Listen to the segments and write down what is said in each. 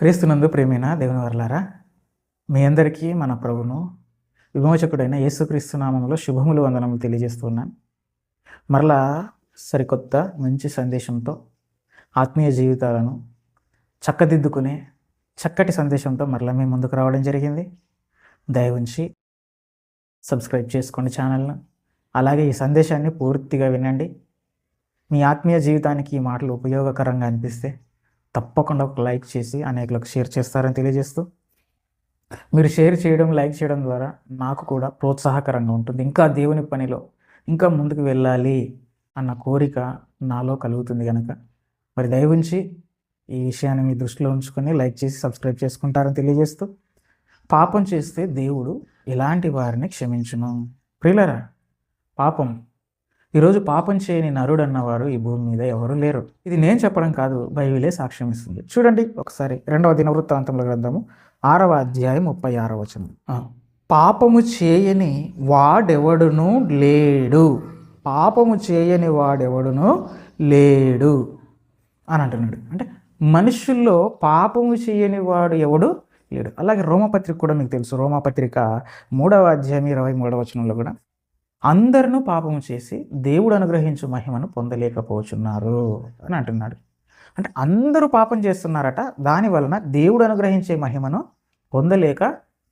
క్రీస్తునందు ప్రేమైన దేవుని వర్లారా మీ అందరికీ మన ప్రభును విమోచకుడైన యేసుక్రీస్తు నామంలో శుభములు వందనములు తెలియజేస్తున్నాను మరలా సరికొత్త మంచి సందేశంతో ఆత్మీయ జీవితాలను చక్కదిద్దుకునే చక్కటి సందేశంతో మరలా మీ ముందుకు రావడం జరిగింది. దయవుంచి సబ్స్క్రైబ్ చేసుకోండి ఛానల్ను. అలాగే ఈ సందేశాన్ని పూర్తిగా వినండి. మీ ఆత్మీయ జీవితానికి ఈ మాటలు ఉపయోగకరంగా అనిపిస్తే తప్పకుండా ఒక లైక్ చేసి అనేకులకు షేర్ చేస్తారని తెలియజేస్తూ మీరు షేర్ చేయడం లైక్ చేయడం ద్వారా నాకు కూడా ప్రోత్సాహకరంగా ఉంటుంది. ఇంకా దేవుని పనిలో ఇంకా ముందుకు వెళ్ళాలి అన్న కోరిక నాలో కలుగుతుంది కనుక మరి దయవుంచి ఈ విషయాన్ని మీ దృష్టిలో ఉంచుకొని లైక్ చేసి సబ్స్క్రైబ్ చేసుకుంటారని తెలియజేస్తూ పాపం చేస్తే దేవుడు ఇలాంటి వారిని క్షమించును. ప్రియులరా పాపం ఈరోజు పాపం చేయని నరుడు అన్నవారు ఈ భూమి మీద ఎవరు లేరు. ఇది నేను చెప్పడం కాదు బైబిలే సాక్ష్యం ఇస్తుంది. చూడండి ఒకసారి రెండవ దినవృత్తాంతంలో గ్రంథము ఆరవ అధ్యాయం ముప్పై ఆరవ వచనం. పాపము చేయని వాడెవడును లేడు. పాపము చేయని వాడెవడును లేడు అని అంటున్నాడు. అంటే మనుషుల్లో పాపము చేయని వాడు ఎవడు? లేడు. అలాగే రోమపత్రిక కూడా మీకు తెలుసు. రోమపత్రిక మూడవ అధ్యాయం ఇరవై మూడవ వచనంలో కూడా అందరినూ పాపము చేసి దేవుడు అనుగ్రహించు మహిమను పొందలేకపోతున్నారు అని అంటున్నాడు. అంటే అందరూ పాపం చేస్తున్నారట దాని వలన దేవుడు అనుగ్రహించే మహిమను పొందలేక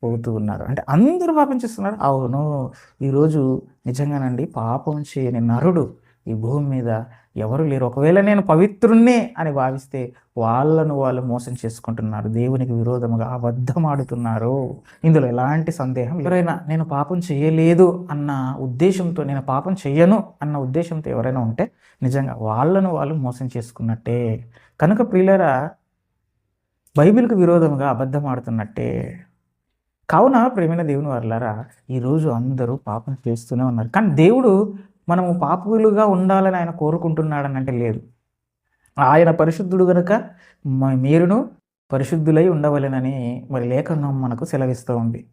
పోతూ ఉన్నారు. అంటే అందరూ పాపం చేస్తున్నారు అవును ఈరోజు నిజంగానండి పాపం చేయని నరుడు ఈ భూమి మీద ఎవరు లేరు. ఒకవేళ నేను పవిత్రుణ్ణే అని భావిస్తే వాళ్ళను వాళ్ళు మోసం చేసుకుంటున్నారు. దేవునికి విరోధముగా అబద్ధమాడుతున్నారు. ఇందులో ఎలాంటి సందేహం ఎవరైనా నేను పాపం చేయలేదు అన్న ఉద్దేశంతో నేను పాపం చెయ్యను అన్న ఉద్దేశంతో ఎవరైనా ఉంటే నిజంగా వాళ్ళను వాళ్ళు మోసం చేసుకున్నట్టే. కనుక ప్రియులరా బైబిల్కు విరోధముగా అబద్ధం ఆడుతున్నట్టే కావున ప్రేమైన దేవుని వర్లారా ఈరోజు అందరూ పాపం చేస్తూనే ఉన్నారు. కానీ దేవుడు మనము పాపులుగా ఉండాలని ఆయన కోరుకుంటున్నాడని అంటే లేదు. ఆయన పరిశుద్ధుడు గనుక మ- మీరును పరిశుద్ధులై ఉండవలెనని మరి లేఖనం మనకు సెలవిస్తూ ఉంది.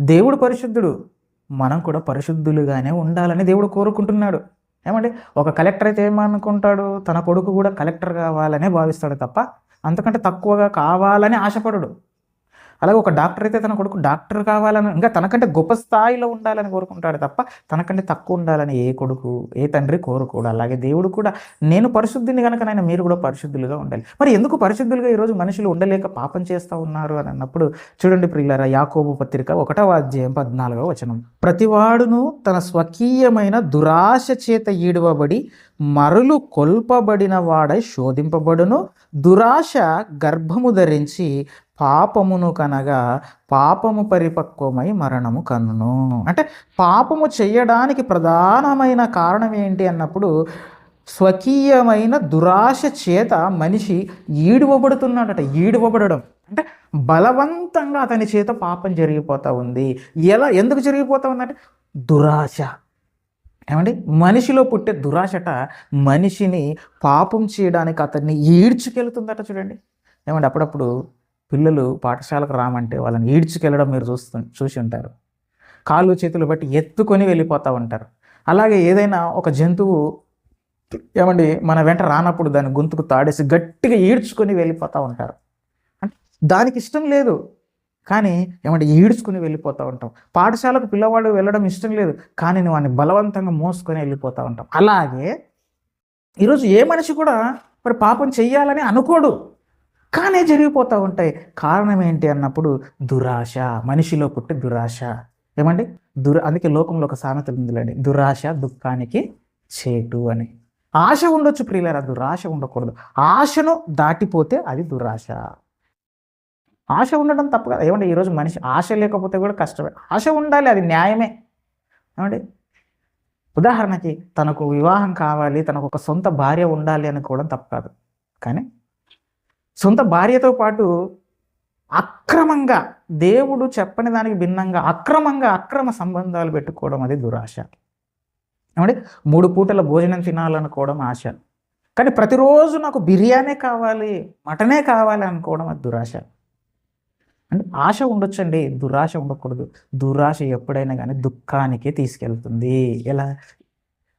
దేవుడు పరిశుద్ధుడు మనం కూడా పరిశుద్ధులుగానే ఉండాలని దేవుడు కోరుకుంటున్నాడు. ఏమంటే ఒక కలెక్టర్ అయితే ఏమనుకుంటాడు? తన కొడుకు కూడా కలెక్టర్ కావాలనే భావిస్తాడు తప్ప అంతకంటే తక్కువగా కావాలని ఆశపడడు. అలాగే ఒక డాక్టర్ అయితే తన కొడుకు డాక్టర్ కావాలని ఇంకా తనకంటే గొప్ప స్థాయిలో ఉండాలని కోరుకుంటాడు తప్ప తనకంటే తక్కువ ఉండాలని ఏ కొడుకు ఏ తండ్రి కోరుకోడు. అలాగే దేవుడు కూడా నేను పరిశుద్ధిని కనుక నేను మీరు కూడా పరిశుద్ధులుగా ఉండాలి. మరి ఎందుకు పరిశుద్ధులుగా ఈరోజు మనుషులు ఉండలేక పాపం చేస్తూ ఉన్నారు అని అన్నప్పుడు చూడండి ప్రియులారా యాకోబు పత్రిక ఒకటవ అధ్యాయం పద్నాలుగవ వచనం. ప్రతివాడును తన స్వకీయమైన దురాశ చేత ఈడవబడి మరులు కొల్పబడిన వాడై శోధింపబడును. దురాశ గర్భము ధరించి పాపమును కనగా పాపము పరిపక్వమై మరణము కన్నును అంటే పాపము చేయడానికి ప్రధానమైన కారణం ఏంటి అన్నప్పుడు స్వకీయమైన దురాశ చేత మనిషి ఈడువబడుతున్నాడట ఈడువబడడం. అంటే బలవంతంగా అతని చేత పాపం జరిగిపోతూ ఉంది. ఎలా ఎందుకు జరిగిపోతా ఉందంటే దురాశ. ఏమండి? మనిషిలో పుట్టే దురాశట మనిషిని పాపం చేయడానికి అతన్ని ఈడ్చుకెళ్తుందట చూడండి. ఏమండి? అప్పుడప్పుడు పిల్లలు పాఠశాలకు రామంటే వాళ్ళని ఈడ్చుకెళ్ళడం మీరు చూస్తు చూసి ఉంటారు. కాళ్ళు చేతులు బట్టి ఎత్తుకొని వెళ్ళిపోతూ ఉంటారు. అలాగే ఏదైనా ఒక జంతువు ఏమండి మన వెంట రానప్పుడు దాని గొంతుకు తాడేసి గట్టిగా ఈడ్చుకొని వెళ్ళిపోతూ ఉంటారు. అంటే దానికి ఇష్టం లేదు. కానీ ఏమంటే ఈడ్చుకుని వెళ్ళిపోతూ ఉంటాం. పాఠశాలకు పిల్లవాడు వెళ్ళడం ఇష్టం లేదు. కానీ నేను వాడిని బలవంతంగా మోసుకొని వెళ్ళిపోతూ ఉంటాం. అలాగే ఈరోజు ఏ మనిషి కూడా మరి పాపం చెయ్యాలని అనుకోడు. పక్కానే జరిగిపోతూ ఉంటాయి. కారణం ఏంటి అన్నప్పుడు దురాశ. మనిషిలో పుట్టే దురాశ. ఏమండి? దుర అందుకే లోకంలో ఒక సామెత ఉందిలేండి. దురాశ దుఃఖానికి చేటు అని. ఆశ ఉండొచ్చు ప్రియులరా దురాశ ఉండకూడదు. ఆశను దాటిపోతే అది దురాశ. ఆశ ఉండడం తప్పు కదా. ఏమంటే ఈరోజు మనిషి ఆశ లేకపోతే కూడా కష్టమే. ఆశ ఉండాలి అది న్యాయమే. ఏమండి? ఉదాహరణకి తనకు వివాహం కావాలి తనకు ఒక సొంత భార్య ఉండాలి అనుకోవడం తప్పు కాదు. కానీ సొంత భార్యతో పాటు అక్రమంగా దేవుడు చెప్పని దానికి భిన్నంగా అక్రమంగా అక్రమ సంబంధాలు పెట్టుకోవడం అది దురాశ. ఏమంటే మూడు పూటల భోజనం తినాలనుకోవడం ఆశ. కానీ ప్రతిరోజు నాకు బిర్యానీ కావాలి మటనే కావాలి అనుకోవడం అది దురాశ. అంటే ఆశ ఉండొచ్చండి దురాశ ఉండకూడదు. దురాశ ఎప్పుడైనా కానీ దుఃఖానికి తీసుకెళ్తుంది. ఎలా?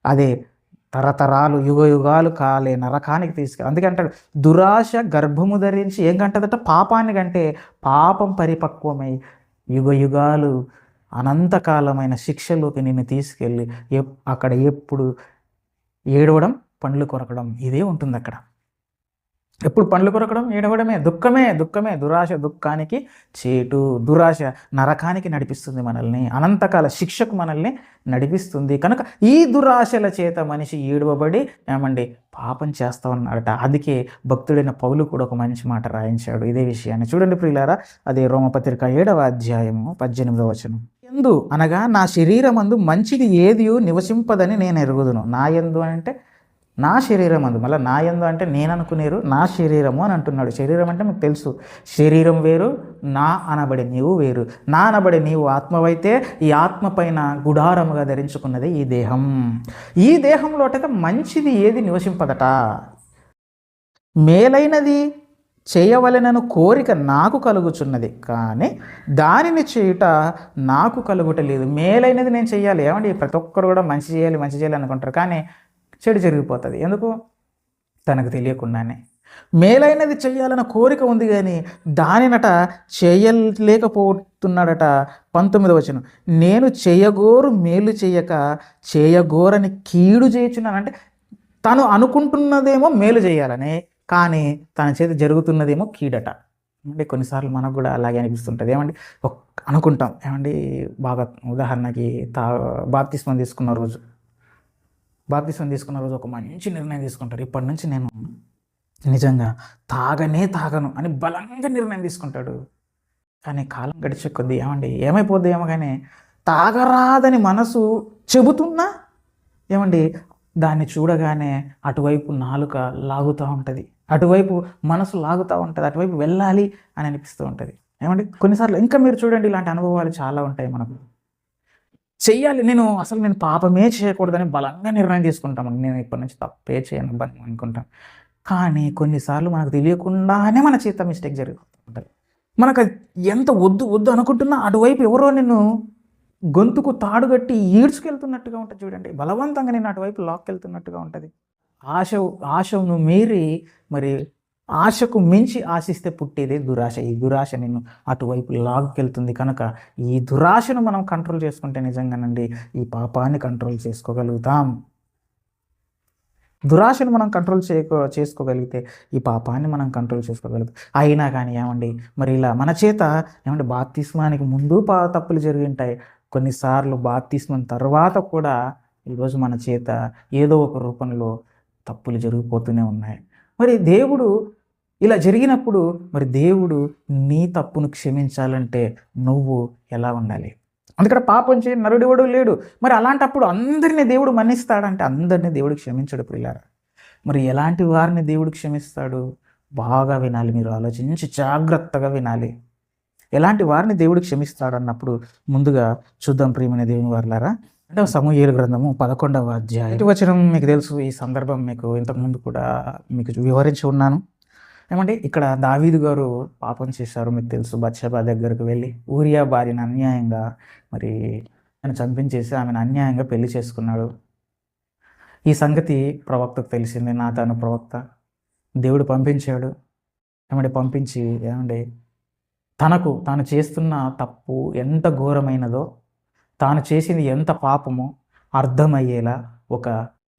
అదే తరతరాలు యుగ యుగాలు కాలే నరకానికి తీసుకెళ్ళి అందుకే అంటాడు దురాశ గర్భము ధరించి ఏం కంటదట? పాపాన్ని కంటే పాపం పరిపక్వమై యుగ యుగాలు అనంతకాలమైన శిక్షలోకి నిన్ను తీసుకెళ్ళి ఎప్ అక్కడ ఎప్పుడు ఏడవడం పండ్లు కొరకడం ఇదే ఉంటుంది అక్కడ ఎప్పుడు పండ్లు కొరకడం? ఏడవడమే. దుఃఖమే దుఃఖమే. దురాశ దుఃఖానికి చేటు. దురాశ నరకానికి నడిపిస్తుంది మనల్ని. అనంతకాల శిక్షకు మనల్ని నడిపిస్తుంది. కనుక ఈ దురాశల చేత మనిషి ఏడవబడి ఏమండి పాపం చేస్తా ఉన్నాడట. అందుకే భక్తుడైన పౌలు కూడా ఒక మంచి మాట రాయించాడు ఇదే విషయాన్ని. చూడండి ప్రియులారా అదే రోమపత్రిక ఏడవ అధ్యాయము పద్దెనిమిదవ వచనం. ఎందు అనగా నా శరీరమందు మంచిది ఏదియో నివసింపదని నేను ఎరుగుదును. నా ఎందు అంటే నా శరీరం అందు. మళ్ళీ నా ఎందు అంటే నేను అనుకునేరు నా శరీరము అని అంటున్నాడు. శరీరం అంటే మీకు తెలుసు. శరీరం వేరు నా అనబడే నీవు వేరు. నా అనబడే నీవు ఆత్మవైతే ఈ ఆత్మ పైన గుడారముగా ధరించుకున్నది ఈ దేహం. ఈ దేహంలో మంచిది ఏది నివసింపదట? మేలైనది చేయవలెనను కోరిక నాకు కలుగుచున్నది. కానీ దానిని చేయుట నాకు కలుగుట లేదు మేలైనది నేను చేయాలి ఏమండి? ప్రతి ఒక్కరు కూడా మంచి చేయాలి మంచి చేయాలి అనుకుంటారు. కానీ చెడు జరిగిపోతుంది. ఎందుకు? తనకు తెలియకుండానే. మేలైనది చేయాలన్న కోరిక ఉంది కానీ దానినట చేయలేకపోతున్నాడట పంతొమ్మిది వచ్చిన నేను చేయగోరు మేలు చేయక చేయగోరని కీడు చేయుచున్నానంటే తను అనుకుంటున్నదేమో మేలు చేయాలని కానీ తన చేత జరుగుతున్నదేమో కీడట. అంటే కొన్నిసార్లు మనకు కూడా అలాగే అనిపిస్తుంటుంది. ఏమండి? అనుకుంటాం. ఏమండి? బాగా ఉదాహరణకి తా బాప్తిస్మం తీసుకున్న రోజు. బాప్తిసం తీసుకున్న రోజు ఒక మంచి నిర్ణయం తీసుకుంటాడు ఇప్పటి నుంచి నేను నిజంగా తాగనే తాగను అని బలంగా నిర్ణయం తీసుకుంటాడు. కానీ కాలం గడిచే కొద్దీ ఏమండి ఏమైపోద్ది ఏమో కానీ తాగరాదని మనసు చెబుతున్నా ఏమండి దాన్ని చూడగానే అటువైపు నాలుక లాగుతూ ఉంటుంది. అటువైపు మనసు లాగుతూ ఉంటుంది. అటువైపు వెళ్ళాలి అని అనిపిస్తూ ఉంటుంది. ఏమండి కొన్నిసార్లు ఇంకా మీరు చూడండి ఇలాంటి అనుభవాలు చాలా ఉంటాయి మనకు. చెయ్యాలి. నేను అసలు నేను పాపమే చేయకూడదని బలంగా నిర్ణయం తీసుకుంటాం నేను ఇప్పటి నుంచి తప్పే చేయను అని అనుకుంటాం. కానీ కొన్నిసార్లు మనకు తెలియకుండానే మన చేత మిస్టేక్ జరుగుతుంటుంది. మనకు అది ఎంత వద్దు వద్దు అనుకుంటున్నా అటువైపు ఎవరో నిన్ను గొంతుకు తాడుగట్టి ఈడ్చుకెళ్తున్నట్టుగా ఉంటుంది చూడండి. బలవంతంగా నేను అటువైపు లాక్కెళ్తున్నట్టుగా ఉంటుంది. ఆశ ఆశను మీరి మరి ఆశకు మించి ఆశిస్తే పుట్టేదే దురాశ. ఈ దురాశ నిన్ను అటువైపు లాగుకెళ్తుంది కనుక ఈ దురాశను మనం కంట్రోల్ చేసుకుంటే నిజంగానండి ఈ పాపాన్ని కంట్రోల్ చేసుకోగలుగుతాం. దురాశను మనం కంట్రోల్ చేయకో చేసుకోగలిగితే ఈ పాపాన్ని మనం కంట్రోల్ చేసుకోగలుగుతాం. అయినా కానీ ఏమండి మరి ఇలా మన చేత ఏమంటే బాప్తిస్మానికి ముందు పా తప్పులు జరిగి ఉంటాయి. కొన్నిసార్లు బాప్తిస్మం తర్వాత కూడా ఈరోజు మన చేత ఏదో ఒక రూపంలో తప్పులు జరిగిపోతూనే ఉన్నాయి. మరి దేవుడు ఇలా జరిగినప్పుడు మరి దేవుడు నీ తప్పును క్షమించాలంటే నువ్వు ఎలా ఉండాలి? అందుకని పాపం చేయ నరుడివడు లేడు. మరి అలాంటప్పుడు అందరినీ దేవుడు మన్నిస్తాడంటే అందరినీ దేవుడు క్షమించడు పిల్లారా మరి ఎలాంటి వారిని దేవుడు క్షమిస్తాడు? బాగా వినాలి మీరు ఆలోచించి జాగ్రత్తగా వినాలి. ఎలాంటి వారిని దేవుడు క్షమిస్తాడు అన్నప్పుడు ముందుగా చూద్దాం ప్రియమైన దేవుని వారులారా. అంటే సమూహేలు గ్రంథము పదకొండవ అధ్యాయం. వచనం మీకు తెలుసు? ఈ సందర్భం మీకు ఇంతకుముందు కూడా మీకు వివరించి ఉన్నాను. ఏమంటే ఇక్కడ దావీదు గారు పాపం చేశారు మీకు తెలుసు. బత్షబా దగ్గరకు వెళ్ళి ఊరియా భార్యను అన్యాయంగా మరి ఆయన చంపించేసి ఆమెను అన్యాయంగా పెళ్ళి చేసుకున్నాడు. ఈ సంగతి ప్రవక్తకు తెలిసింది నా తను ప్రవక్త. దేవుడు పంపించాడు. ఏమంటే పంపించి ఏమంటే తనకు తాను చేస్తున్న తప్పు ఎంత ఘోరమైనదో తాను చేసింది ఎంత పాపమో అర్థమయ్యేలా ఒక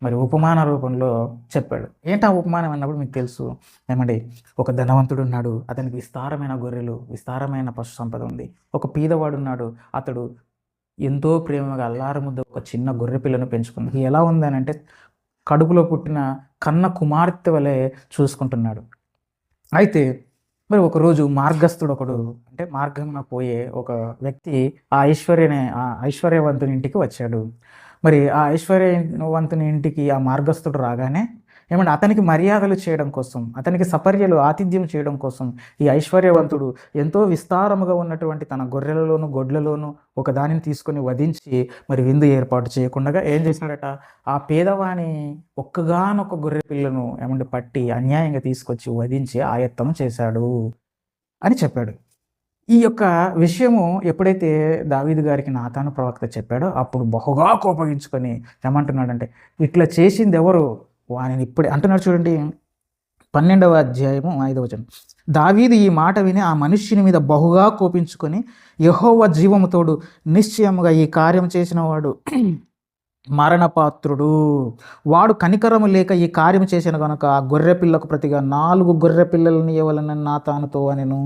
మరి ఉపమాన రూపంలో చెప్పాడు. ఏంటి ఆ ఉపమానం అన్నప్పుడు మీకు తెలుసు? ఏమండి? ఒక ధనవంతుడు ఉన్నాడు అతనికి విస్తారమైన గొర్రెలు విస్తారమైన పశు సంపద ఉంది. ఒక పీదవాడు ఉన్నాడు అతడు ఎంతో ప్రేమగా అల్లారు ముద్ద ఒక చిన్న గొర్రె పిల్లను పెంచుకుంది. ఎలా ఉందని అంటే కడుపులో పుట్టిన కన్న కుమార్తె వలె చూసుకుంటున్నాడు. అయితే మరి ఒకరోజు మార్గస్థుడు ఒకడు అంటే మార్గంలో పోయే ఒక వ్యక్తి ఆ ఐశ్వర్యనే ఆ ఐశ్వర్యవంతుని ఇంటికి వచ్చాడు. మరి ఆ ఐశ్వర్యవంతుని ఇంటికి ఆ మార్గస్థుడు రాగానే ఏమంటే అతనికి మర్యాదలు చేయడం కోసం అతనికి సపర్యలు ఆతిథ్యం చేయడం కోసం ఈ ఐశ్వర్యవంతుడు ఎంతో విస్తారముగా ఉన్నటువంటి తన గొర్రెలలోను గొడ్లలోను ఒక దానిని తీసుకొని వధించి మరి విందు ఏర్పాటు చేయకుండా ఏం చేశాడట? ఆ పేదవాని ఒక్కగానొక్క గొర్రె పిల్లను ఏమంటే పట్టి అన్యాయంగా తీసుకొచ్చి వధించి ఆయత్తం చేశాడు అని చెప్పాడు. ఈ యొక్క విషయము ఎప్పుడైతే దావీదు గారికి నాతాను ప్రవక్త చెప్పాడో అప్పుడు బహుగా కోపగించుకొని ఏమంటున్నాడంటే ఇట్లా చేసింది ఎవరు వాని ఇప్పుడే అంటున్నాడు చూడండి పన్నెండవ అధ్యాయము ఐదవ వచనం. దావీదు ఈ మాట విని ఆ మనుష్యుని మీద బహుగా కోపించుకొని యహోవ జీవముతోడు నిశ్చయముగా ఈ కార్యం చేసిన వాడు మరణపాత్రుడు. వాడు కనికరము లేక ఈ కార్యం చేసిన కనుక ఆ గొర్రె పిల్లకు ప్రతిగా నాలుగు గొర్రె పిల్లల్ని ఇవ్వాలని నా తానుతో అనెను.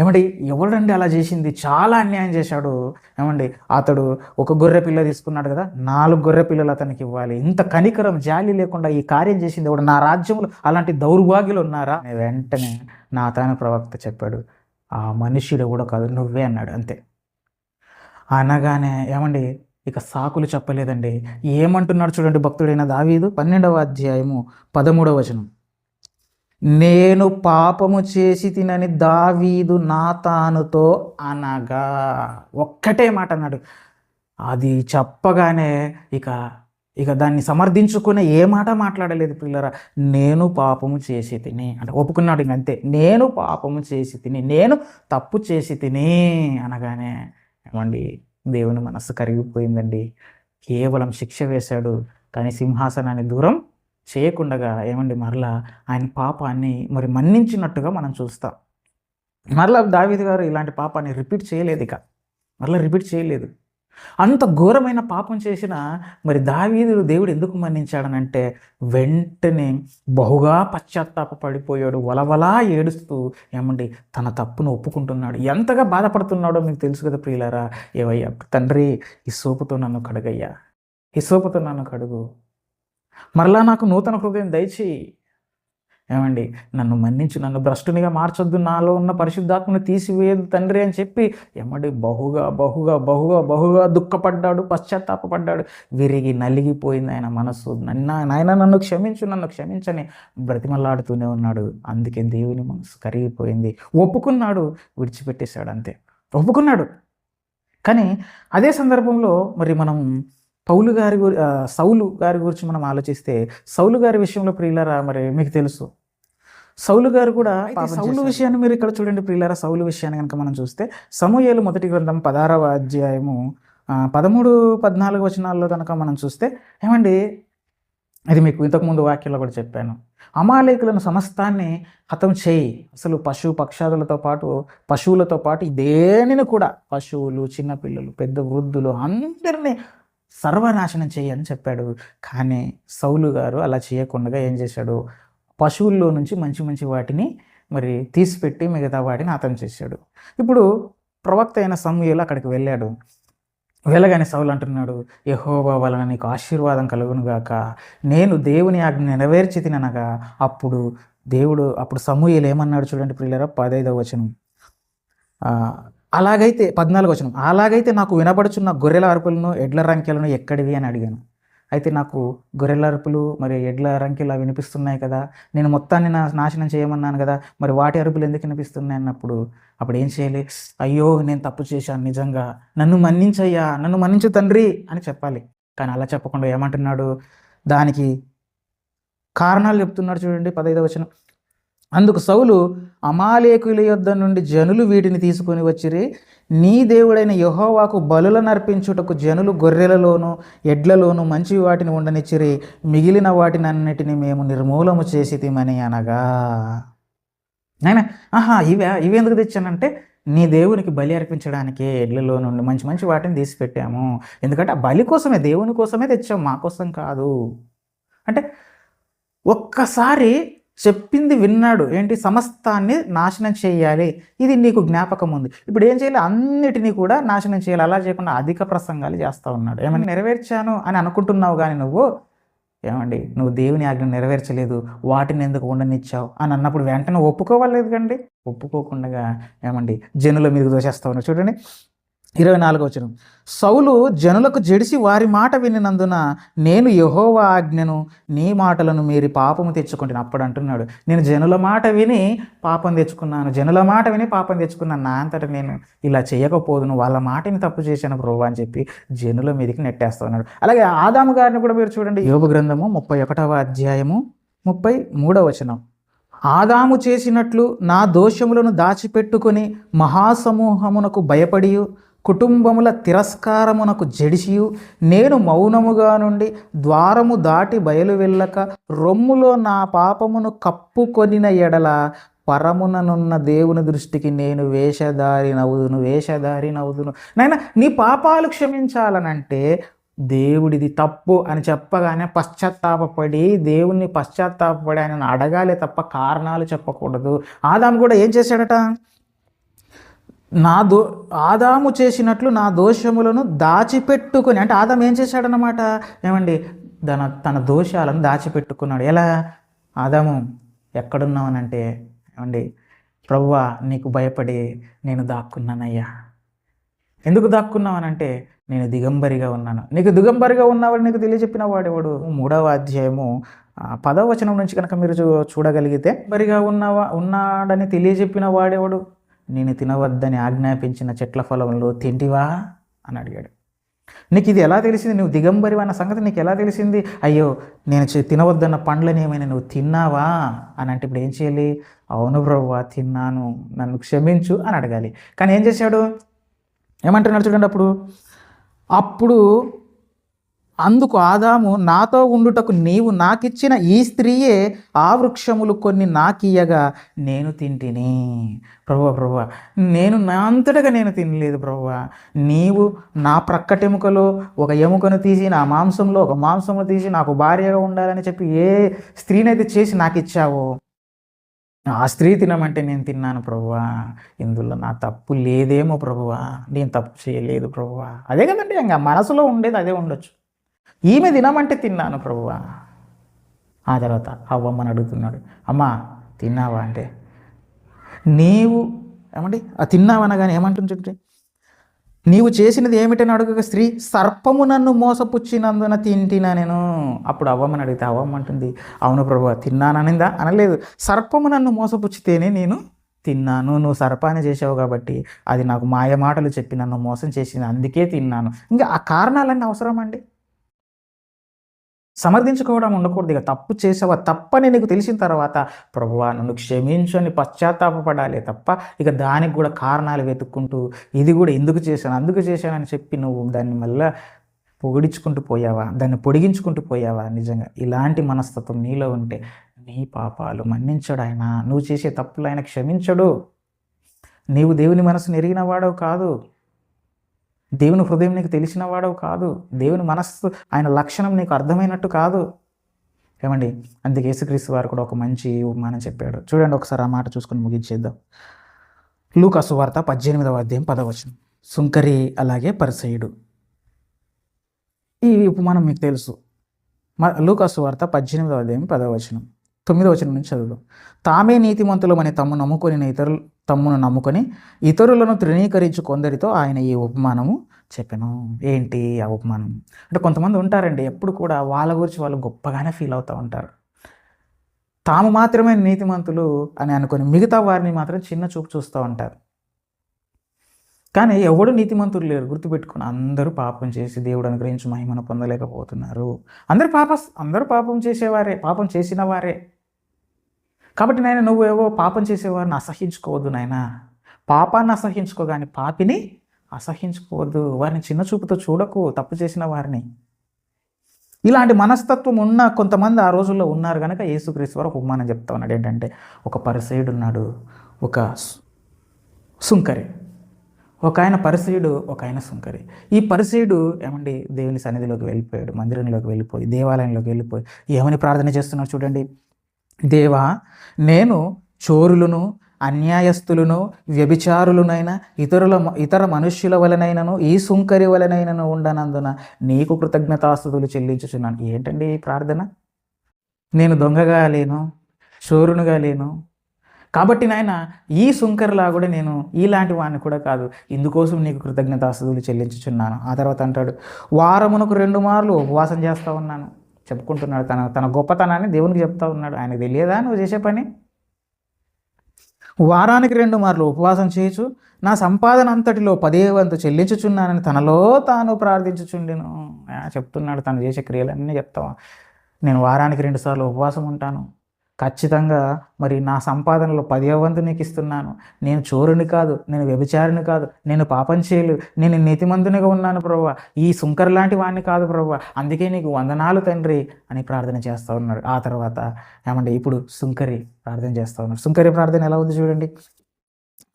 ఏమండి ఎవడండి అలా చేసింది? చాలా అన్యాయం చేశాడు. ఏమండి అతడు ఒక గొర్రె పిల్ల తీసుకున్నాడు కదా నాలుగు గొర్రె పిల్లలు అతనికి ఇవ్వాలి. ఇంత కనికరం జాలి లేకుండా ఈ కార్యం చేసింది ఎవడు? నా రాజ్యంలో అలాంటి దౌర్భాగ్యులు ఉన్నారా? వెంటనే నా తాన ప్రవక్త చెప్పాడు. ఆ మనుష్యుడు కూడా కాదు నువ్వే అన్నాడు అంతే. అనగానే ఏమండి ఇక సాకులు చెప్పలేదండి. ఏమంటున్నాడు చూడండి భక్తుడైన దావీదు? పన్నెండవ అధ్యాయము పదమూడవ వచనం. నేను పాపము చేసి తినని దావీదు నా తానుతో అనగా. ఒక్కటే మాట అన్నాడు. అది చెప్పగానే ఇక ఇక దాన్ని సమర్థించుకునే ఏ మాట మాట్లాడలేదు పిల్లరా? నేను పాపము చేసి తిని. అంటే ఒప్పుకున్నాడు ఇంక అంతే. నేను పాపము చేసి తిని నేను తప్పు చేసి తిని అనగానే ఏమండి దేవుని మనస్సు కరిగిపోయిందండి. కేవలం శిక్ష వేశాడు కానీ సింహాసనాన్ని దూరం చేయకుండగా ఏమండి మరలా ఆయన పాపాన్ని మరి మన్నించినట్టుగా మనం చూస్తాం. మరలా దావిద్ గారు ఇలాంటి పాపాన్ని రిపీట్ చేయలేదు ఇక. మరలా రిపీట్ చేయలేదు. అంత ఘోరమైన పాపం చేసిన మరి దావీదుడు దేవుడు ఎందుకు మన్నించాడనంటే వెంటనే బహుగా పశ్చాత్తాప పడిపోయాడు వలవలా ఏడుస్తూ ఏమండి తన తప్పును ఒప్పుకుంటున్నాడు. ఎంతగా బాధపడుతున్నాడో మీకు తెలుసు కదా ప్రియులారా. ఏవయ్యా తండ్రి ఈ సోపుతో నన్ను కడుగయ్యా. ఈ సోపుతో నన్ను కడుగు. మరలా నాకు నూతన హృదయం దయచేయి. ఏమండి నన్ను మన్నించు నన్ను భ్రష్టునిగా మార్చొద్దు. నాలో ఉన్న పరిశుద్ధాత్మను తీసివేయదు తండ్రి అని చెప్పి ఏమండి బహుగా బహుగా బహుగా బహుగా దుఃఖపడ్డాడు పశ్చాత్తాపడ్డాడు విరిగి నలిగిపోయింది ఆయన మనస్సు. నన్న నాయన నన్ను క్షమించు నన్ను క్షమించని బ్రతిమలాడుతూనే ఉన్నాడు. అందుకే దేవుని మనసు కరిగిపోయింది. ఒప్పుకున్నాడు విడిచిపెట్టేశాడు అంతే. ఒప్పుకున్నాడు. కానీ అదే సందర్భంలో మరి మనం పౌలు గారి గురి సౌలు గారి గురించి మనం ఆలోచిస్తే సౌలు గారి విషయంలో ప్రియులరా మరి మీకు తెలుసు. సౌలు గారు కూడా సౌలు విషయాన్ని మీరు ఇక్కడ చూడండి ప్రియులరా సౌలు విషయాన్ని కనుక మనం చూస్తే సమూయేలు మొదటి గ్రంథం పదారవ అధ్యాయము పదమూడు పద్నాలుగు వచనాల్లో కనుక మనం చూస్తే ఏమండి? ఇది మీకు ఇంతకుముందు వాక్యంలో కూడా చెప్పాను. అమాలేకులను సమస్తాన్ని హతం చేయి. అసలు పశు పక్షాదులతో పాటు పశువులతో పాటు దేనిని కూడా పశువులు చిన్నపిల్లలు పెద్ద వృద్ధులు అందరినీ సర్వనాశనం చేయని చెప్పాడు. కానీ సౌలు గారు అలా చేయకుండా ఏం చేశాడు? పశువుల్లో నుంచి మంచి మంచి వాటిని మరి తీసిపెట్టి మిగతా వాటిని హతం చేశాడు. ఇప్పుడు ప్రవక్త అయిన సమూహలు అక్కడికి వెళ్ళాడు. వెళ్ళగానే సౌలు అంటున్నాడు యహోవా వలన నీకు ఆశీర్వాదం కలుగునుగాక. నేను దేవుని ఆజ్ఞ నెరవేర్చి తిననగా అప్పుడు దేవుడు అప్పుడు సమూహలు ఏమన్నాడు చూడండి ప్రియులరా? పదైదవ వచనం. అలాగైతే పద్నాలుగు వచనం అలాగైతే నాకు వినబడుచున్న గొర్రెల అరుపులను ఎడ్ల రంకెలను ఎక్కడివి అని అడిగాను. అయితే నాకు గొర్రెల అరుపులు మరి ఎడ్ల రంకెలు అవి వినిపిస్తున్నాయి కదా నేను మొత్తాన్ని నా నాశనం చేయమన్నాను కదా మరి వాటి అరుపులు ఎందుకు వినిపిస్తున్నాయి? అన్నప్పుడు అప్పుడు ఏం చేయాలి? అయ్యో నేను తప్పు చేశాను నిజంగా నన్ను మన్నించయ్యా నన్ను మన్నించు తండ్రి అని చెప్పాలి. కానీ అలా చెప్పకుండా ఏమంటున్నాడు? దానికి కారణాలు చెప్తున్నాడు చూడండి పదైదవ వచనం. అందుకు సౌలు అమాలేకుల యొద్ద నుండి జనులు వీటిని తీసుకొని వచ్చిరి నీ దేవుడైన యహోవాకు బలులను అర్పించుటకు జనులు గొర్రెలలోను ఎడ్లలోను మంచి వాటిని ఉండనిచ్చిరి మిగిలిన వాటిని అన్నిటిని మేము నిర్మూలము చేసి తిమని అనగా. ఆయన ఆహా ఇవే ఇవి ఎందుకు తెచ్చానంటే నీ దేవునికి బలి అర్పించడానికే ఎడ్లలో నుండి మంచి మంచి వాటిని తీసి పెట్టాము. ఎందుకంటే ఆ బలి కోసమే దేవుని కోసమే తెచ్చాము మా కోసం కాదు. అంటే ఒక్కసారి చెప్పింది విన్నాడు. ఏంటి? సమస్తాన్ని నాశనం చేయాలి. ఇది నీకు జ్ఞాపకం ఉంది. ఇప్పుడు ఏం చేయాలి? అన్నిటినీ కూడా నాశనం చేయాలి. అలా చేయకుండా అధిక ప్రసంగాలు చేస్తూ ఉన్నాడు. ఏమైనా? నెరవేర్చాను అని అనుకుంటున్నావు కానీ నువ్వు? ఏమండి? నువ్వు దేవుని ఆజ్ఞ నెరవేర్చలేదు. వాటిని ఎందుకు ఉండనిచ్చావు? అని అన్నప్పుడు వెంటనే ఒప్పుకోవాలి కండి ఒప్పుకోకుండా ఏమండి? జనుల మీదకి దోషేస్తా ఉన్నారు చూడండి. ఇరవై నాలుగు వచ్చిన సౌలు జనులకు జడిసి వారి మాట వినినందున నేను యహోవా ఆజ్ఞను నీ మాటలను మీరి పాపము తెచ్చుకుంటాను అప్పుడు అంటున్నాడు నేను జనుల మాట విని పాపం తెచ్చుకున్నాను. జనుల మాట విని పాపం తెచ్చుకున్నాను. నా అంతటా నేను ఇలా చేయకపోదును. వాళ్ళ మాటని తప్పు చేశాను ప్రభు అని చెప్పి జనుల మీదకి నెట్టేస్తున్నాడు అలాగే ఆదాము గారిని కూడా మీరు చూడండి. యోగ గ్రంథము ముప్పై ఒకటవ అధ్యాయము ముప్పై మూడవ వచనం. ఆదాము చేసినట్లు నా దోషములను దాచిపెట్టుకొని మహాసమూహమునకు భయపడి కుటుంబముల తిరస్కారమునకు జడిసియు నేను మౌనముగా నుండి ద్వారము దాటి బయలు వెళ్ళక రొమ్ములో నా పాపమును కప్పుకొనిన ఎడల పరముననున్న దేవుని దృష్టికి నేను వేషధారి నవ్వుదును వేషధారి నవ్వుదును నాయన నీ పాపాలు క్షమించాలనంటే దేవుడిది తప్పు అని చెప్పగానే పశ్చాత్తాపపడి దేవుణ్ణి పశ్చాత్తాపపడి ఆయన అడగాలి తప్ప కారణాలు చెప్పకూడదు. ఆదాము కూడా ఏం చేశాడట? నా దో ఆదాము చేసినట్లు నా దోషములను దాచిపెట్టుకుని అంటే ఆదాము ఏం చేశాడనమాట ఏమండి? తన తన దోషాలను దాచిపెట్టుకున్నాడు. ఎలా? ఆదాము ఎక్కడున్నావనంటే ఏమండి? ప్రవ్వా నీకు భయపడి నేను దాక్కున్నానయ్యా. ఎందుకు దాక్కున్నావనంటే నేను దిగంబరిగా ఉన్నాను. నీకు దిగంబరిగా ఉన్నవాడు నీకు తెలియజెప్పిన వాడేవాడు? మూడవ అధ్యాయము పదవ వచనం నుంచి కనుక మీరు చూ- చూడగలిగితే బరిగా ఉన్నవా ఉన్నాడని తెలియజెప్పిన వాడేవాడు? నేను తినవద్దని ఆజ్ఞాపించిన చెట్ల ఫలంలో తింటివా? అని అడిగాడు. నీకు ఇది ఎలా తెలిసింది? నువ్వు దిగంబరి అన్న సంగతి నీకు ఎలా తెలిసింది? అయ్యో నేను తినవద్దన్న పండ్లని ఏమైనా నువ్వు తిన్నావా? అని అంటే ఇప్పుడు ఏం చేయాలి? అవును బ్రవ్వా తిన్నాను. నన్ను క్షమించు అని అడగాలి. కానీ ఏం చేశాడు? ఏమంటున్నాడు చూడండి అప్పుడు. అప్పుడు అందుకు ఆదాము నాతో ఉండుటకు నీవు నాకిచ్చిన ఈ స్త్రీయే ఆ వృక్షములు కొన్ని నాకియ్యగా నేను తింటిని. ప్రభు ప్రభువా నేను నా అంతటగా నేను తినలేదు ప్రభు నీవు నా ప్రక్కటెముకలో ఒక ఎముకను తీసి నా మాంసంలో ఒక మాంసము తీసి నాకు భార్యగా ఉండాలని చెప్పి ఏ స్త్రీనైతే చేసి నాకు ఇచ్చావో ఆ స్త్రీ తినమంటే నేను తిన్నాను ప్రభువా. ఇందులో నా తప్పు లేదేమో ప్రభువా. నేను తప్పు చేయలేదు ప్రభువా. అదే కదండి ఇంకా మనసులో ఉండేది అదే ఉండొచ్చు. ఈమె తినమంటే తిన్నాను ప్రభువా. ఆ తర్వాత అవ్వమ్మని అడుగుతున్నాడు అమ్మా తిన్నావా? అంటే నీవు ఏమండి? ఆ తిన్నావనగానే ఏమంటుంది నీవు చేసినది ఏమిటని అడుగక స్త్రీ సర్పము నన్ను మోసపుచ్చినందున తింటినా నేను? అప్పుడు అవ్వమని అడిగితే అవ్వమంటుంది అవును ప్రభు తిన్నాననిందా అనలేదు. సర్పము నన్ను మోసపుచ్చితేనే నేను తిన్నాను. నువ్వు సర్పాన్ని చేసావు కాబట్టి అది నాకు మాయ మాటలు చెప్పి నన్ను మోసం చేసింది అందుకే తిన్నాను. ఇంకా ఆ కారణాలన్నీ అవసరం అండి? సమర్థించుకోవడం ఉండకూడదు. ఇక తప్పు చేసావా? తప్పని నీకు తెలిసిన తర్వాత ప్రభువా నన్ను క్షమించు అని పశ్చాత్తాపడాలి తప్ప ఇక దానికి కూడా కారణాలు వెతుక్కుంటూ ఇది కూడా ఎందుకు చేశాను? అందుకు చేశానని చెప్పి నువ్వు దాన్ని మళ్ళీ పొగిడించుకుంటూ పోయావా? దాన్ని పొడిగించుకుంటూ పోయావా? నిజంగా ఇలాంటి మనస్తత్వం నీలో ఉంటే నీ పాపాలు మన్నించడు ఆయన. నువ్వు చేసే తప్పులు ఆయన క్షమించడు. నీవు దేవుని మనసును ఎరిగిన వాడవు కాదు. దేవుని హృదయం నీకు తెలిసిన వాడవు కాదు. దేవుని మనస్సు ఆయన లక్షణం నీకు అర్థమైనట్టు కాదు. ఏమండి? అందుకే యేసుక్రీస్తు వారు కూడా ఒక మంచి ఉపమానం చెప్పాడు. చూడండి ఒకసారి ఆ మాట చూసుకొని ముగించేద్దాం. లూకాసు వార్త పద్దెనిమిదవ అధ్యాయం పదవచనం సుంకరి అలాగే పరిసయుడు. ఈ ఉపమానం మీకు తెలుసు. మ లూకాసు వార్త పద్దెనిమిదవ అధ్యాయం పదవచనం తొమ్మిదవ వచనం నుంచి చదువుదాం. తామే నీతిమంతులమని తమ్ము నమ్ముకొని ఇతరులు తమ్మును నమ్ముకొని ఇతరులను తృణీకరించు కొందరితో ఆయన ఈ ఉపమానము చెప్పాను. ఏంటి ఆ ఉపమానం? అంటే కొంతమంది ఉంటారండి ఎప్పుడు కూడా వాళ్ళ గురించి వాళ్ళు గొప్పగానే ఫీల్ అవుతూ ఉంటారు. తాము మాత్రమే నీతిమంతులు అని అనుకొని మిగతా వారిని మాత్రం చిన్న చూపు చూస్తూ ఉంటారు. కానీ ఎవడు నీతిమంతులు లేరు గుర్తుపెట్టుకుని అందరూ పాపం చేసి దేవుడు అనుగ్రహించి మహిమను పొందలేకపోతున్నారు. అందరు పాప అందరూ పాపం చేసేవారే పాపం చేసిన వారే. కాబట్టి నాయన నువ్వు ఏవో పాపం చేసేవారిని అసహించుకోవద్దు నాయన. పాపాన్ని అసహించుకో కానీ పాపిని అసహించుకోవద్దు. వారిని చిన్న చూపుతో చూడకు తప్పు చేసిన వారిని. ఇలాంటి మనస్తత్వం ఉన్న కొంతమంది ఆ రోజుల్లో ఉన్నారు కనుక యేసుక్రీస్తు వారు ఒక ఉపమానం చెప్తా ఉన్నాడు. ఏంటంటే ఒక పరిసయుడు ఉన్నాడు ఒక సుంకరి. ఒక ఆయన పరిసయుడు ఒక ఆయన సుంకరి. ఈ పరిసయుడు ఏమండి దేవుని సన్నిధిలోకి వెళ్ళిపోయాడు మందిరంలోకి వెళ్ళిపోయి దేవాలయంలోకి వెళ్ళిపోయి ఏమని ప్రార్థన చేస్తున్నాడు చూడండి. దేవా నేను చోరులను అన్యాయస్తులను వ్యభిచారులనైనా ఇతరుల ఇతర మనుష్యుల వలనైనను ఈ సుంకరి వలనైనను ఉండనందున నీకు కృతజ్ఞతాస్తుతులు చెల్లించుచున్నాను. ఏంటండి ఈ ప్రార్థన? నేను దొంగగా లేను చోరునుగా లేను. కాబట్టి నాయన ఈ సుంకర్లా కూడా నేను ఇలాంటి వాడిని కూడా కాదు. ఇందుకోసం నీకు కృతజ్ఞతాస్తుతులు చెల్లించుచున్నాను. ఆ తర్వాత అంటాడు వారమునకు రెండు మార్లు ఉపవాసం చేస్తూ ఉన్నాను. చెప్పుకుంటున్నాడు. తన తన గొప్పతనాన్ని దేవునికి చెప్తా ఉన్నాడు. ఆయనకు తెలియదా నువ్వు చేసే పని? వారానికి రెండు మార్లు ఉపవాసం చేయొచ్చు నా సంపాదన అంతటిలో పదే వంతు చెల్లించుచున్నానని తనలో తాను ప్రార్థించుచుండెను. చెప్తున్నాడు. తను చేసే క్రియలన్నీ చెప్తావా? నేను వారానికి రెండుసార్లు ఉపవాసం ఉంటాను. ఖచ్చితంగా మరి నా సంపాదనలో పదివ వంతు నీకు ఇస్తున్నాను. నేను చోరుని కాదు నేను వ్యభిచారిని కాదు నేను పాపం చేయలేదు నేను నీతిమంతునిగా ఉన్నాను ప్రభు ఈ సుంకర్ లాంటి వాడిని కాదు ప్రభు అందుకే నీకు వందనాలు తండ్రి అని ప్రార్థన చేస్తూ ఉన్నాడు. ఆ తర్వాత ఏమంటే ఇప్పుడు సుంకరి ప్రార్థన చేస్తూ ఉన్నాడు. సుంకరి ప్రార్థన ఎలా ఉంది చూడండి.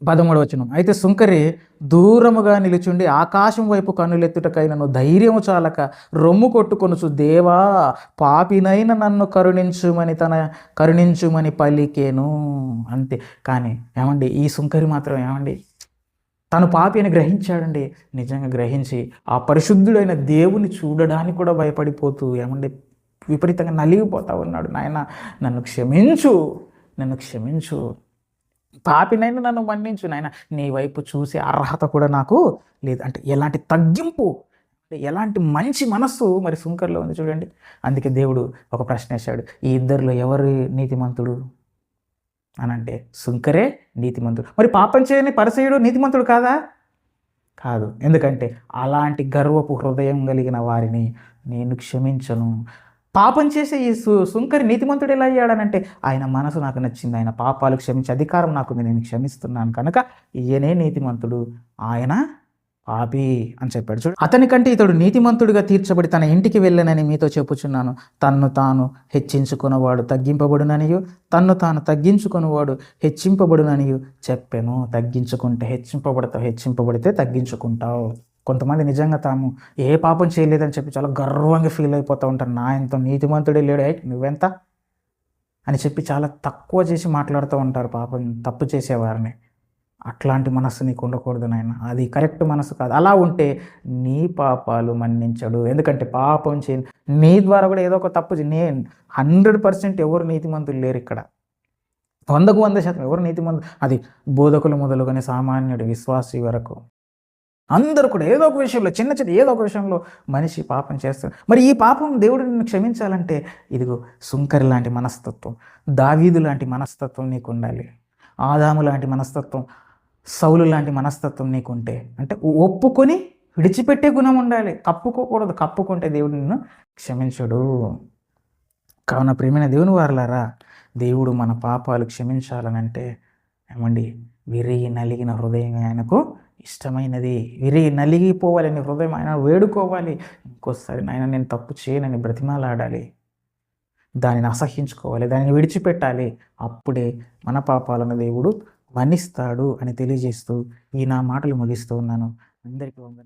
పదమూడు వచనం. అయితే సుంకరి దూరముగా నిలుచుండి ఆకాశం వైపు కన్నులెత్తుటకైనను ధైర్యము చాలక రొమ్ము కొట్టుకొనుచు దేవా పాపినైన నన్ను కరుణించుమని తన కరుణించుమని పలికేను. అంతే. కానీ ఏమండి ఈ సుంకరి మాత్రం ఏమండి తను పాపి అని గ్రహించాడండి. నిజంగా గ్రహించి ఆ పరిశుద్ధుడైన దేవుని చూడడానికి కూడా భయపడిపోతూ ఏమండి విపరీతంగా నలిగిపోతా ఉన్నాడు. నాయన నన్ను క్షమించు నన్ను క్షమించు. పాపినైనా నన్ను మన్నించు నాయన. నీ వైపు చూసే అర్హత కూడా నాకు లేదు. అంటే ఎలాంటి తగ్గింపు ఎలాంటి మంచి మనస్సు మరి సుంకర్లో ఉంది చూడండి. అందుకే దేవుడు ఒక ప్రశ్న వేశాడు. ఈ ఇద్దరిలో ఎవరు నీతిమంతుడు? అని అంటే సుంకరే నీతిమంతుడు. మరి పాపం చేయని పరిసయుడు నీతిమంతుడు కాదా? కాదు. ఎందుకంటే అలాంటి గర్వపు హృదయం కలిగిన వారిని నేను క్షమించను. పాపం చేసే ఈ సు సుంకరి నీతిమంతుడు ఎలా అయ్యాడనంటే ఆయన మనసు నాకు నచ్చింది ఆయన పాపాలు క్షమించే అధికారం నాకుంది నేను క్షమిస్తున్నాను కనుక ఈయనే నీతిమంతుడు ఆయన పాపి అని చెప్పాడు. చూడు అతని కంటే ఇతడు నీతిమంతుడిగా తీర్చబడి తన ఇంటికి వెళ్ళనని మీతో చెప్పుచున్నాను. తన్ను తాను హెచ్చించుకున్నవాడు తగ్గింపబడుననియు తన్ను తాను తగ్గించుకున్నవాడు హెచ్చింపబడుననియు చెప్పాను. తగ్గించుకుంటే హెచ్చింపబడతావు హెచ్చింపబడితే తగ్గించుకుంటావు. కొంతమంది నిజంగా తాము ఏ పాపం చేయలేదని చెప్పి చాలా గర్వంగా ఫీల్ అయిపోతూ ఉంటారు. నా ఎంత నీతిమంతుడే లేడు. నువ్వెంత? అని చెప్పి చాలా తక్కువ చేసి మాట్లాడుతూ ఉంటారు పాపం తప్పు చేసేవారిని. అట్లాంటి మనస్సు నీకు ఉండకూడదు నాయన. అది కరెక్ట్ మనసు కాదు. అలా ఉంటే నీ పాపాలు మన్నించడు. ఎందుకంటే పాపం చే నీ ద్వారా కూడా ఏదో ఒక తప్పు నే నేను హండ్రెడ్ పర్సెంట్ ఎవరు నీతిమంతులు లేరు ఇక్కడ. వందకు వంద శాతం ఎవరు నీతిమంతులు? అది బోధకులు మొదలుగానే సామాన్యుడు విశ్వాసి వరకు. అందరూ కూడా ఏదో ఒక విషయంలో చిన్న చిన్న ఏదో ఒక విషయంలో మనిషి పాపం చేస్తారు మరి ఈ పాపం దేవుడు నిన్ను క్షమించాలంటే ఇదిగో సుంకరి లాంటి మనస్తత్వం దావీదు లాంటి మనస్తత్వం నీకు ఉండాలి. ఆదాము లాంటి మనస్తత్వం సౌలు లాంటి మనస్తత్వం నీకుంటే అంటే ఒప్పుకొని విడిచిపెట్టే గుణం ఉండాలి. కప్పుకోకూడదు కప్పుకుంటే దేవుడు నిన్ను క్షమించడు. కావున ప్రేమైన దేవుని వారలారా దేవుడు మన పాపాలు క్షమించాలనంటే ఏమండి విరిగి నలిగిన హృదయం ఆయనకు ఇష్టమైనది. విరిగి నలిగిపోవాలని హృదయం ఆయన వేడుకోవాలి. ఇంకోసారి నాయన నేను తప్పు చేయనని బ్రతిమాలాడాలి. దానిని అసహించుకోవాలి. దానిని విడిచిపెట్టాలి. అప్పుడే మన పాపాలను దేవుడు మన్నిస్తాడు అని తెలియజేస్తూ ఈ నా మాటలు ముగిస్తూ ఉన్నాను. అందరికీ వందనం